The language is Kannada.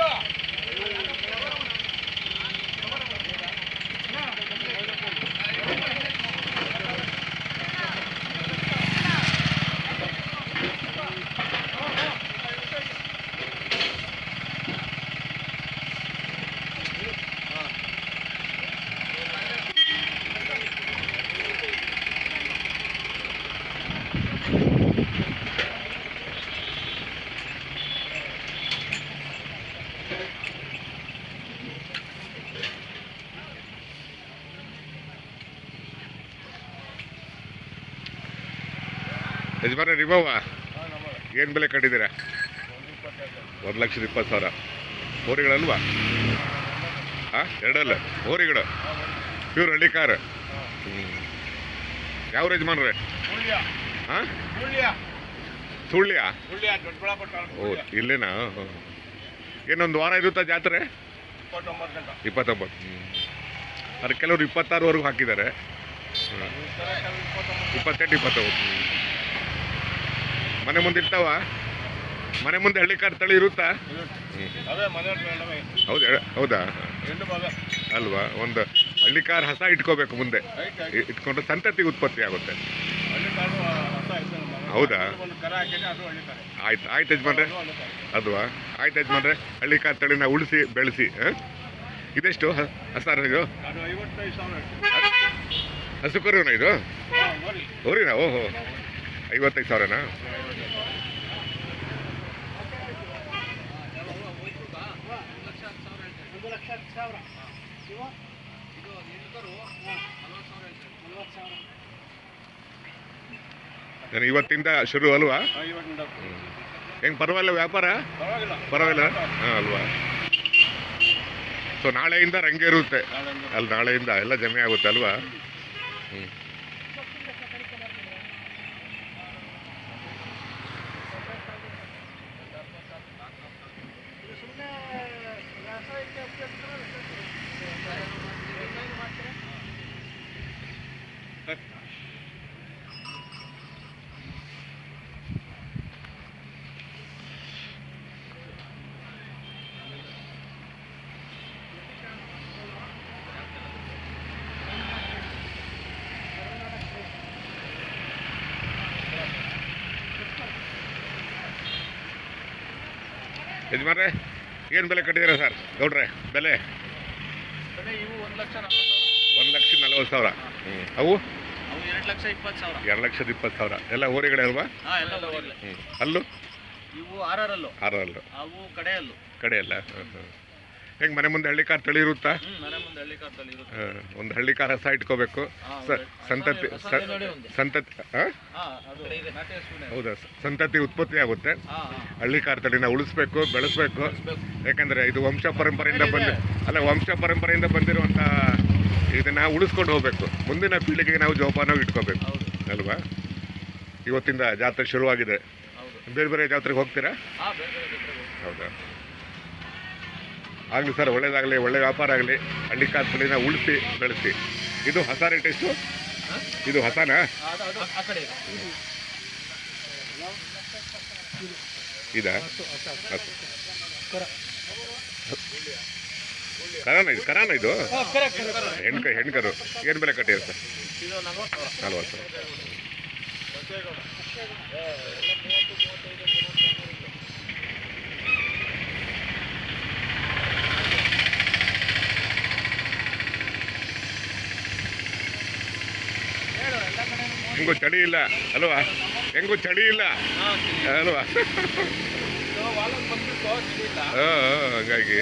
Stop! ಯಜಮಾನ ನಿಮ್ಮವ್ವ ಏನು ಬೆಲೆ ಕಟ್ಟಿದೀರ ಒಂದು ಲಕ್ಷದ ಇಪ್ಪತ್ತು ಸಾವಿರ. ಹೋರಿಗಳಲ್ವಾ? ಹಾಂ, ಎರಡಲ್ಲ. ಹೋರಿಗಳು. Pure Hallikar. ಹ್ಞೂ ಯಾವ ಯಜಮಾನ್ರೆ? ಹಾಂ? ಸುಳ್ಳ್ಯಾ ಓ, ಇಲ್ಲೇನಾ. ಏನೊಂದು ವಾರ ಇರುತ್ತಾ ಜಾತ್ರೆ? ಇಪ್ಪತ್ತೊಂಬತ್ತು. ಹ್ಞೂ ಅದು ಕೆಲವರು ಇಪ್ಪತ್ತಾರುವರೆಗೂ ಹಾಕಿದ್ದಾರೆ. ಇಪ್ಪತ್ತೆಂಟು, ಇಪ್ಪತ್ತೊಂಬತ್ತು. ಮನೆ ಮುಂದೆ ಇರ್ತಾವ? ಮನೆ ಮುಂದೆ ಹಳ್ಳಿ ಕಾರ್ ತಳಿ ಇರುತ್ತಾ? ಹೌದು ಹೌದಾ? ಅಲ್ವಾ? ಒಂದು ಹಳ್ಳಿ ಕಾರ್ ಹಸ ಇಟ್ಕೋಬೇಕು ಮುಂದೆ. ಇಟ್ಕೊಂಡ್ರೆ ಸಂತತಿ ಉತ್ಪತ್ತಿ ಆಗುತ್ತೆ. ಹೌದಾ? ಆಯ್ತು ಆಯ್ತು ಯಜಮಾನ್ರೆ. ಅಲ್ವಾ? ಆಯ್ತು ಯಜಮಾನ್ರೆ ಹಳ್ಳಿ ಕಾರ್ ತಳಿನ ಉಳಿಸಿ ಬೆಳೆಸಿ ಇದೆಷ್ಟು ಹಸಾರು ಹಸಾರ ಇದು? ಹಸು ಕರುನ ಇದು? ಹೋರಿನ? ಓಹೋ. ಐವತ್ತೈದು ಸಾವಿರನಾ? ನಾನು ಇವತ್ತಿಂದ ಶುರು ಅಲ್ವಾ? ಹೆಂಗ್ ಪರವಾಗಿಲ್ಲ ವ್ಯಾಪಾರ? ಪರವಾಗಿಲ್ಲ. ಹಾಂ ಅಲ್ವಾ? ಸೊ ನಾಳೆಯಿಂದ ರಂಗೆ ಇರುತ್ತೆ ಅಲ್ಲಿ ನಾಳೆಯಿಂದ ಎಲ್ಲ ಜಮೆ ಆಗುತ್ತೆ ಅಲ್ವಾ? ಹ್ಞೂ ಯಜಮಾನ್ರೆ ಏನು ಬೆಲೆ ಕಟ್ಟಿದ್ದೀರಾ ಸರ್? ಗೌಡ್ರೆ ಬೆಲೆ? ಒಂದು ಲಕ್ಷ ನಲ್ವತ್ತು ಸಾವಿರ. ಹ್ಞೂ ಅವು? ಎರಡು ಲಕ್ಷ ಇಪ್ಪತ್ತು ಸಾವಿರ. ಎರಡು ಲಕ್ಷದ ಇಪ್ಪತ್ತು ಸಾವಿರ. ಎಲ್ಲ ಊರಿಗಳೇ ಅಲ್ವಾ? ಹ್ಞೂ ಅಲ್ಲೂ? ಇವು ಆರಲ್ಲು ಅವು ಕಡೆಯಲ್ಲು. ಹೆಂಗೆ ಮನೆ ಮುಂದೆ ಹಳ್ಳಿ ಕಾರ್ ತಳಿ ಇರುತ್ತಾ ಹ್ಮ್ ಮನೆ ಮುಂದೆ ಹಳ್ಳಿ ಕಾರ್ತಲ್ಲಿ ಇರುತ್ತೆ ಹಾಂ, ಒಂದು ಹಳ್ಳಿ ಕಾರ್ ಹಸ ಇಟ್ಕೋಬೇಕು. ಸ ಸಂತತಿ ಸ- ಸಂತತಿ ಹೌದಾ? ಸ- ಸಂತತಿ ಉತ್ಪತ್ತಿ ಆಗುತ್ತೆ. ಹಳ್ಳಿ ಕಾರ್ ತಳಿನ ಉಳಿಸ್ಬೇಕು ಬೆಳೆಸ್ಬೇಕು. ಯಾಕಂದ್ರೆ ಇದು ವಂಶ ಪರಂಪರೆಯಿಂದ ಬಂದು ಅಲ್ಲ ವಂಶ ಪರಂಪರೆಯಿಂದ ಬಂದಿರುವಂತ ಇದನ್ನ ಉಳಿಸ್ಕೊಂಡು ಹೋಗ್ಬೇಕು. ಮುಂದಿನ ಪೀಳಿಗೆಗೆ ನಾವು ಜೋಪಾನವಾಗಿ ಇಟ್ಕೋಬೇಕು. ಅಲ್ವಾ? ಇವತ್ತಿಂದ ಜಾತ್ರೆ ಶುರುವಾಗಿದೆ. ಹೌದು. ಬೇರೆ ಬೇರೆ ಜಾತ್ರೆಗೆ ಹೋಗ್ತೀರಾ? ಹಾ ಬೇರೆ ಬೇರೆ ಬೇರೆ ಬೇರೆ. ಹೌದಾ? ಆಗಲಿ ಸರ್, ಒಳ್ಳೇದಾಗಲಿ, ಒಳ್ಳೆ ವ್ಯಾಪಾರ ಆಗಲಿ ಹಳ್ಳಿ ಕಾರ್ ತಳಿನ ಉಳಿಸಿ, ಬೆಳೆಸಿ. ಇದು ಹೊಸ ರೇಟ್ ಎಷ್ಟು? ಇದು ಹೊಸನಾ? ಇದಾ? ಕರಾನ ಇದು ಕರಾನ ಇದು? ಹೆಣ್ಕ ಹೆಣ್ಕರು ಏನು ಬೆಲೆ ಕಟ್ಟಿದೆ ಸರ್? ನಲ್ವತ್ತು. ಸಾವಿರ ಹೆಂಗೂ ಚಳಿ ಇಲ್ಲ ಅಲ್ವಾ? ಹೆಂಗೂ ಚಳಿ ಇಲ್ಲ ಅಲ್ವಾ? ಹಂಗಾಗಿ.